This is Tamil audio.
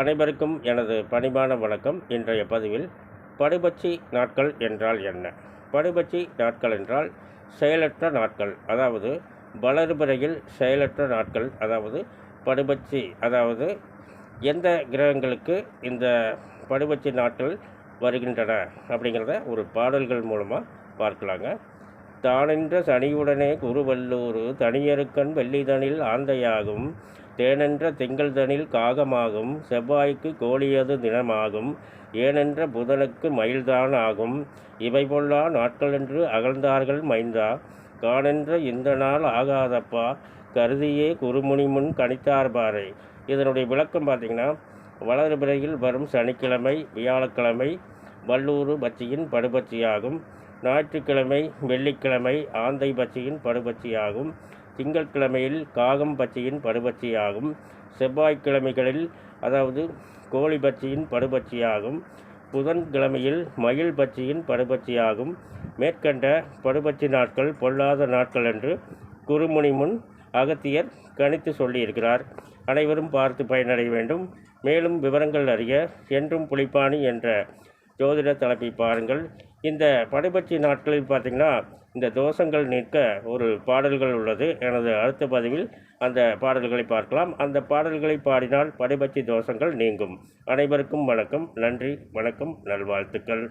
அனைவருக்கும் எனது பணிமான வணக்கம். இன்றைய பதிவில் படுபட்சி நாட்கள் என்றால் என்ன? படுபட்சி நாட்கள் என்றால் செயலற்ற நாட்கள் அதாவது வளர்பிறையில் செயலற்ற நாட்கள் அதாவது படுபட்சி அதாவது எந்த கிரகங்களுக்கு இந்த படுபட்சி நாட்கள் வருகின்றன அப்படிங்கிறத ஒரு பாடல்கள் மூலமாக பார்க்கலாங்க. தானின்ற சனியுடனே குருவல்லூர் தனியருக்கண் வெள்ளிதனில் ஆந்தையாகும். தேனென்ற திங்கள்தனில் காகமாகும் செவ்வாய்க்கு கோழியது தினமாகும் ஏனென்ற புதனுக்கு மயில்தான் ஆகும் இவை பொல்லா நாட்களென்று அகழ்ந்தார்கள் மைந்தா காணென்ற இந்த நாள் ஆகாதப்பா கருதியே குருமுனி முன் கணித்தார் பாறை. இதனுடைய விளக்கம் பார்த்திங்கன்னா வளர்பிறையில் வரும் சனிக்கிழமை வியாழக்கிழமை வல்லூர் பச்சியின் படுபட்சியாகும் ஞாயிற்றுக்கிழமை வெள்ளிக்கிழமை ஆந்தை பட்சியின் படுபட்சியாகும் திங்கட்கிழமையில் காகம் பச்சையின் படுபட்சியாகும் செவ்வாய்க்கிழமைகளில் அதாவது கோழி பச்சையின் படுபட்சியாகும் புதன்கிழமையில் மயில் பச்சையின் படுபட்சியாகும் மேற்கண்ட படுபட்சி நாட்கள் பொல்லாத நாட்கள் என்று குருமுனி முன் அகத்தியர் கணித்து சொல்லியிருக்கிறார். அனைவரும் பார்த்து பயனடைய வேண்டும். மேலும் விவரங்கள் அறிய என்றும் புலிப்பாணி என்ற ஜோதிட தலைப்பை பாருங்கள். இந்த படைபட்சி நாட்களில் பார்த்திங்கன்னா இந்த தோஷங்கள் நிற்க ஒரு பாடல்கள் உள்ளது. எனது அடுத்த பதிவில் அந்த பாடல்களை பார்க்கலாம். அந்த பாடல்களை பாடினால் படைபட்சி தோஷங்கள் நீங்கும். அனைவருக்கும் வணக்கம். நன்றி. வணக்கம். நல்வாழ்த்துக்கள்.